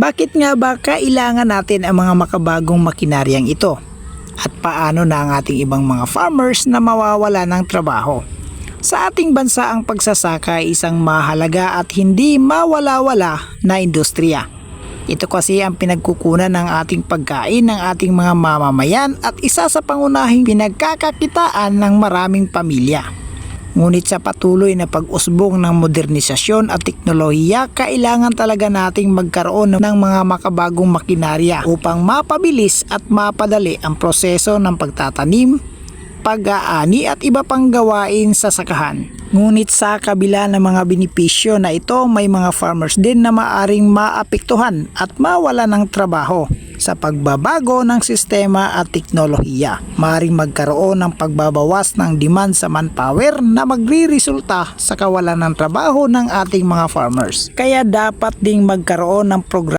Bakit nga ba kailangan natin ang mga makabagong makinaryang ito? At paano na ang ating ibang mga farmers na mawawala ng trabaho? Sa ating bansa ang pagsasaka ay isang mahalaga at hindi mawala-wala na industriya. Ito kasi ang pinagkukunan ng ating pagkain ng ating mga mamamayan at isa sa pangunahing pinagkakakitaan ng maraming pamilya. Ngunit sa patuloy na pag-usbong ng modernisasyon at teknolohiya, kailangan talaga nating magkaroon ng mga makabagong makinarya upang mapabilis at mapadali ang proseso ng pagtatanim, pag-aani at iba pang gawain sa sakahan. Ngunit sa kabila ng mga benepisyo na ito, may mga farmers din na maaring maapektuhan at mawala ng trabaho sa pagbabago ng sistema at teknolohiya. Maaring magkaroon ng pagbabawas ng demand sa manpower na magriresulta sa kawalan ng trabaho ng ating mga farmers. Kaya dapat ding magkaroon ng program